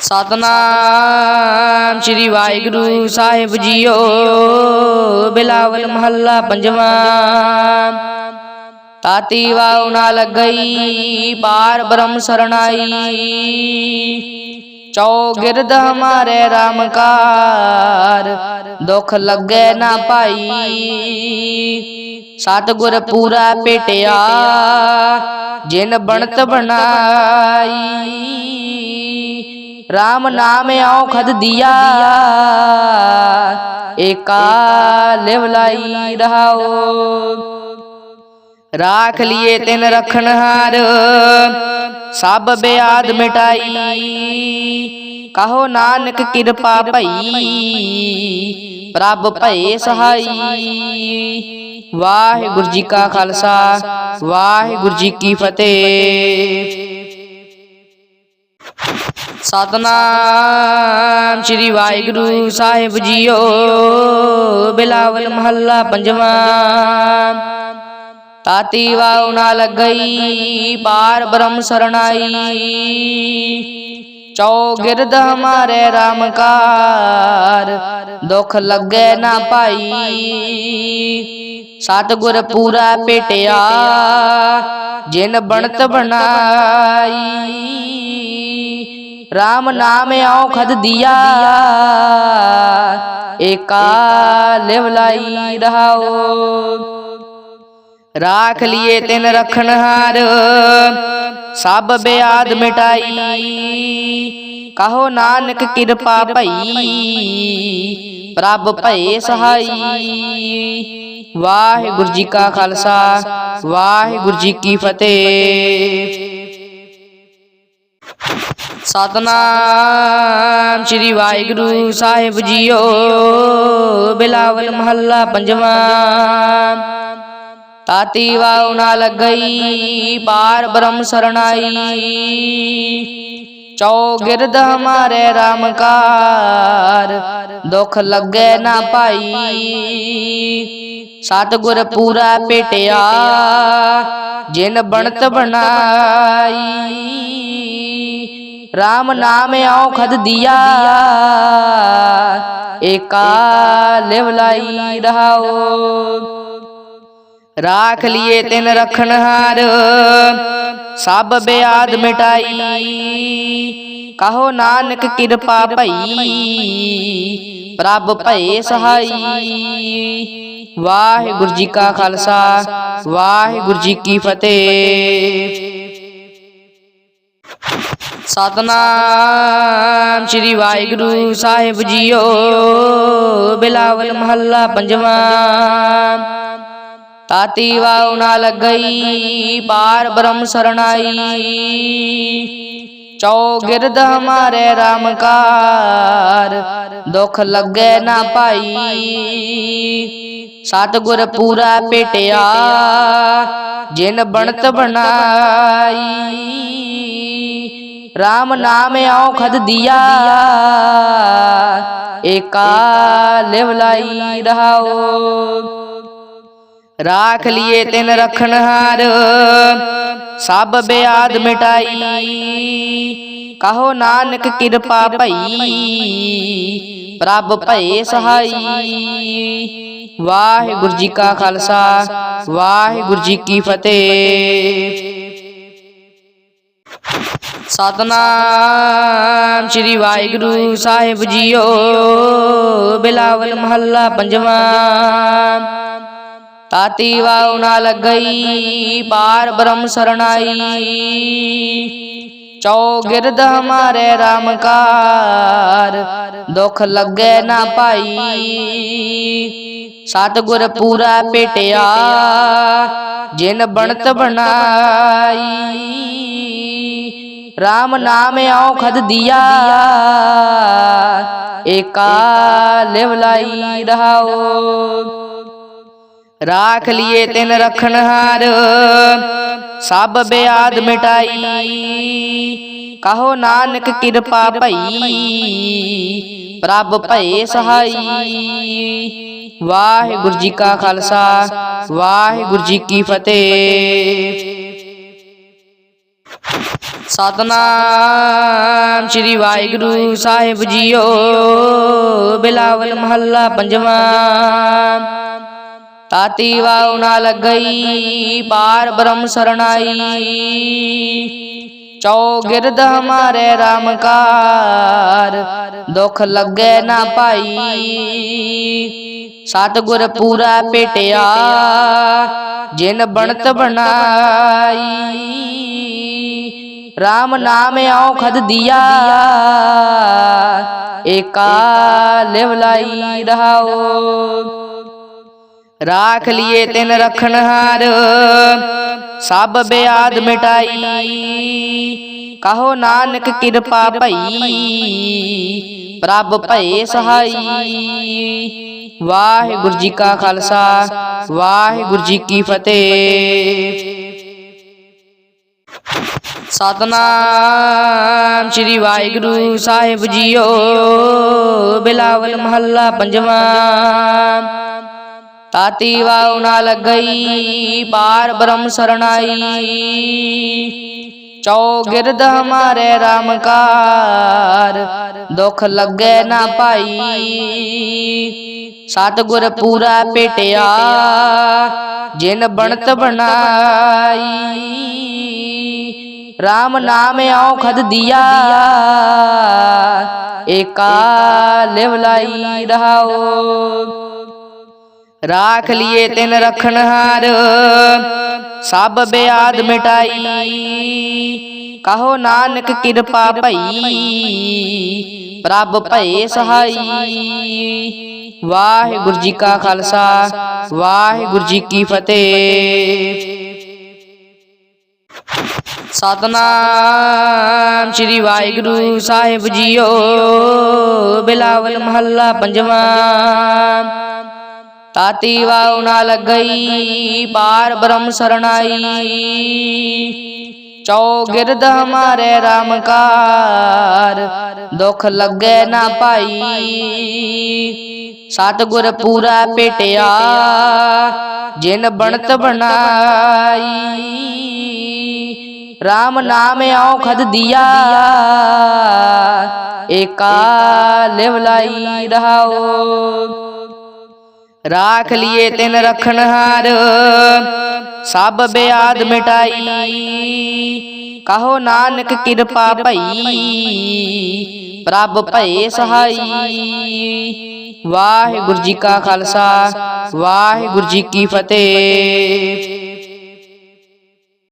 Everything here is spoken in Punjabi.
ਸਤਨਾਮ ਸ੍ਰੀ ਵਾਹਿਗੁਰੂ ਸਾਹਿਬ ਜੀਓ, ਬਿਲਾਵਲ ਮਹੱਲਾ ਪੰਜਵਾਂ। ਤਾਤੀ ਵਾਉ ਨਾ ਲੱਗਈ ਪਾਰ ਬ੍ਰਹਮ ਸਰਣਾਈ। ਚੌ ਗਿਰਦ ਹਮਾਰੇ ਰਾਮਕਾਰ ਕਾਰ ਦੁਖ ਲੱਗੇ ਨਾ ਭਾਈ। ਸਤਿਗੁਰ ਪੂਰਾ ਭੇਟਿਆ ਜਿਨ ਬਣਤ ਬਣਾਈ। RAM ਨਾਮ ਔਖਦ ਦਿਆ। ਏਕਾ ਲਿਵ ਲਾਈ ਰਹਾਓ। ਰਾਖ ਲਿਏ ਤਿਨ ਰਖਣ ਹਾਰ। ਸਭ ਬਿਆਦ ਮਿਟਾਈ। ਕਹੋ ਨਾਨਕ ਕਿਰਪਾ ਭਈ। ਪ੍ਰਭ ਭਏ ਸਹਾਈ। ਵਾਹਿਗੁਰੂ ਜੀ ਕਾ ਖਾਲਸਾ। ਵਾਹਿਗੁਰੂ ਜੀ ਕੀ ਫਤਿਹ। ਸਤਨਾਮ ਸ੍ਰੀ ਵਾਹਿਗੁਰੂ ਸਾਹਿਬ ਜੀਓ, ਬਿਲਾਵਲ ਮਹੱਲਾ ਪੰਜਵਾਂ। ਤਾਤੀ ਵਾਉ ਨਾ ਲੱਗਈ, ਪਾਰ ਬ੍ਰਹਮ ਸਰਣਾਈ। ਚੌ ਗਿਰਦ ਹਮਾਰੇ ਰਾਮਕਾਰ ਕਾਰ ਦੁਖ ਲੱਗੇ ਨਾ ਭਾਈ। ਸਤਿਗੁਰ ਪੂਰਾ ਭੇਟਿਆ ਜਿਨ ਬਣਤ ਬਣਾਈ। RAM ਨਾਮ ਔਖਦ ਦਿਆ। ਏਕਾ ਲਿਵ ਲਾਈ ਰਹਾਓ ਰਾਖ ਲਿਏ ਤਿਨ ਰਖਣ ਹਾਰ। ਸਭ ਬਿਆਦ ਮਿਟਾਈ। ਕਹੋ ਨਾਨਕ ਕਿਰਪਾ ਭਈ। ਪ੍ਰਭ ਭਏ ਸਹਾਈ। ਵਾਹਿਗੁਰੂ ਜੀ ਕਾ ਖਾਲਸਾ। ਵਾਹਿਗੁਰੂ ਜੀ ਕੀ ਫਤਿਹ। ਸਤਨਾਮ ਸ੍ਰੀ ਵਾਹਿਗੁਰੂ ਸਾਹਿਬ ਜੀਓ, ਬਿਲਾਵਲ ਮਹੱਲਾ ਪੰਜਵਾਂ। ਤਾਤੀ ਵਾਉ ਨਾ ਲੱਗਈ, ਪਾਰ ਬ੍ਰਹਮ ਸਰਣਾਈ। ਚੌ ਗਿਰਦ ਹਮਾਰੇ ਰਾਮਕਾਰ ਕਾਰ ਦੁਖ ਲੱਗੇ ਨਾ ਭਾਈ। ਸਤਿਗੁਰ ਪੂਰਾ ਭੇਟਿਆ ਜਿਨ ਬਣਤ ਬਣਾਈ। RAM ਨਾਮ ਔਖਦ ਦਿਆ। ਏਕਾ ਲਿਵ ਲਾਈ ਰਹਾਓ। ਰਾਖ ਲਿਏ ਤਿਨ ਰਖਣ ਹਾਰ। ਸਭ ਬਿਆਦ ਮਿਟਾਈ। ਕਹੋ ਨਾਨਕ ਕਿਰਪਾ ਭਈ। ਪ੍ਰਭ ਭਏ ਸਹਾਈ। ਵਾਹਿਗੁਰੂ ਜੀ ਕਾ ਖਾਲਸਾ। ਵਾਹਿਗੁਰੂ ਜੀ ਕੀ ਫਤਿਹ। ਸਤਨਾਮ ਸ੍ਰੀ ਵਾਹਿਗੁਰੂ ਸਾਹਿਬ ਜੀਓ, ਬਿਲਾਵਲ ਮਹੱਲਾ ਪੰਜਵਾਂ। ਤਾਤੀ ਵਾਉ ਨਾ ਲੱਗਈ, ਪਾਰ ਬ੍ਰਹਮ ਸਰਣਾਈ। ਚੌ ਗਿਰਦ ਹਮਾਰੇ RAM ਕਾਰ ਦੁਖ ਲੱਗੇ ਨਾ ਭਾਈ। ਸਤਿਗੁਰ ਪੂਰਾ ਪੇਟਿਆ, ਜਿਨ ਬਣਤ ਬਣਾਈ। RAM ਨਾਮ ਔਖਦ ਦਿਆ। ਏਕਾ ਲਿਵ ਲਾਈ ਰਹਾਓ। ਰਾਖ ਲਿਏ ਤਿਨ ਰਖਣ ਹਾਰ। ਸਭ ਬਿਆਦ ਮਿਟਾਈ। ਕਹੋ ਨਾਨਕ ਕਿਰਪਾ ਭਈ। ਪ੍ਰਭ ਭਏ ਸਹਾਈ। ਵਾਹਿਗੁਰੂ ਜੀ ਕਾ ਖਾਲਸਾ। ਵਾਹਿਗੁਰੂ ਜੀ ਕੀ ਫਤਿਹ। ਸਤਨਾਮ ਸ੍ਰੀ ਵਾਹਿਗੁਰੂ ਸਾਹਿਬ ਜੀਓ, ਬਿਲਾਵਲ ਮਹੱਲਾ ਪੰਜਵਾਂ। ਤਾਤੀ ਵਾਉ ਨਾ ਲੱਗਈ ਪਾਰ ਬ੍ਰਹਮ ਸਰਣਾਈ। ਚੌ ਗਿਰਦ ਹਮਾਰੇ RAM ਕਾਰ ਦੁਖ ਲੱਗੇ ਨਾ ਭਾਈ। ਸਤਿਗੁਰ ਪੂਰਾ ਭੇਟਿਆ ਜਿਨ ਬਣਤ ਬਣਾਈ। RAM ਨਾਮ ਔਖਦ ਦਿਆ। ਏਕਾ ਲਿਵ ਲਾਈ ਰਹਾਓ। ਰਾਖ ਲਿਏ ਤਿਨ ਰਖਣ ਹਾਰ। ਸਭ ਬਿਆਦ ਮਿਟਾਈ। ਕਹੋ ਨਾਨਕ ਕਿਰਪਾ ਭਈ। ਪ੍ਰਭ ਭਏ ਸਹਾਈ। ਵਾਹਿਗੁਰੂ ਜੀ ਕਾ ਖਾਲਸਾ। ਵਾਹਿਗੁਰੂ ਜੀ ਕੀ ਫਤਿਹ। ਸਤਨਾਮ ਸ੍ਰੀ ਵਾਹਿਗੁਰੂ ਸਾਹਿਬ ਜੀਓ। ਬਿਲਾਵਲ ਮਹੱਲਾ ਪੰਜਵਾਂ। ਤਾਤੀ ਵਾਉ ਨਾ ਲੱਗਈ ਪਾਰ ਬ੍ਰਹਮ ਸਰਣਾਈ। ਚੌ ਗਿਰਦ ਹਮਾਰੇ RAM ਕਾਰ ਦੁਖ ਲੱਗੇ ਨਾ ਭਾਈ। ਸਤਿਗੁਰ ਪੂਰਾ ਭੇਟਿਆ ਜਿਨ ਬਣਤ ਬਣਾਈ। RAM ਨਾਮ ਔਖਦ ਦਿਆ। ਏਕਾ ਲਿਵ ਲਾਈ ਰਹਾਓ। ਰਾਖ ਲਿਏ ਤਿਨ ਰਖਣ ਹਾਰ। ਸਭ ਬਿਆਦ ਮਿਟਾਈ। ਕਹੋ ਨਾਨਕ ਕਿਰਪਾ ਭਈ। ਪ੍ਰਭ ਭਏ ਸਹਾਈ। ਵਾਹਿਗੁਰੂ ਜੀ ਕਾ ਖਾਲਸਾ। ਵਾਹਿਗੁਰੂ ਜੀ ਕੀ ਫਤਿਹ। ਸਤਨਾਮ ਸ੍ਰੀ ਵਾਹਿਗੁਰੂ ਸਾਹਿਬ ਜੀਓ, ਬਿਲਾਵਲ ਮਹੱਲਾ ਪੰਜਵਾਂ। ਤਾਤੀ ਵਾਉ ਨਾ ਲੱਗਈ ਪਾਰ ਬ੍ਰਹਮ ਸਰਣਾਈ। ਚੌ ਗਿਰਦ ਹਮਾਰੇ ਰਾਮਕਾਰ ਕਾਰ ਦੁਖ ਲੱਗੇ ਨਾ ਭਾਈ। ਸਤਿਗੁਰ ਪੂਰਾ ਭੇਟਿਆ ਜਿਨ ਬਣਤ ਬਣਾਈ। RAM ਨਾਮ ਔਖਦ ਦਿਆ। ਏਕਾ ਲਿਵ ਲਾਈ ਰਹਾਓ ਰਾਖ ਲਿਏ ਤਿਨ ਰਖਣ ਹਾਰ। ਸਭ ਬਿਆਦ ਮਿਟਾਈ। ਕਹੋ ਨਾਨਕ ਕਿਰਪਾ ਭਈ। ਪ੍ਰਭ ਭਏ ਸਹਾਈ। ਵਾਹਿਗੁਰੂ ਜੀ ਕਾ ਖਾਲਸਾ। ਵਾਹਿਗੁਰੂ ਜੀ ਕੀ ਫਤਿਹ। ਸਤਨਾਮ ਸ੍ਰੀ ਵਾਹਿਗੁਰੂ ਸਾਹਿਬ ਜੀਓ, ਬਿਲਾਵਲ ਮਹੱਲਾ ਪੰਜਵਾਂ। ਤਾਤੀ ਵਾਉ ਨਾ ਲੱਗਈ ਪਾਰ ਬ੍ਰਹਮ ਸਰਣਾਈ। ਚੌ ਗਿਰਦ ਹਮਾਰੇ RAM ਕਾਰ ਦੁਖ ਲੱਗੇ ਨਾ ਪਾਈ ਸਤਿਗੁਰ ਪੂਰਾ ਭੇਟਿਆ ਜਿਨ ਬਣਤ ਬਣਾਈ। RAM ਨਾਮ ਔਖਦ ਦਿਆ। ਏਕਾ ਲਿਵ ਲਾਈ ਰਹਾਓ। ਰਾਖ ਲਿਏ ਤਿਨ ਰਖਣ ਹਾਰ। ਸਭ ਬਿਆਦ ਮਿਟਾਈ। ਕਹੋ ਨਾਨਕ ਕਿਰਪਾ ਭਈ। ਪ੍ਰਭ ਭਏ ਸਹਾਈ। ਵਾਹਿਗੁਰੂ ਜੀ ਕਾ ਖਾਲਸਾ। ਵਾਹਿਗੁਰੂ ਜੀ ਕੀ ਫਤਿਹ।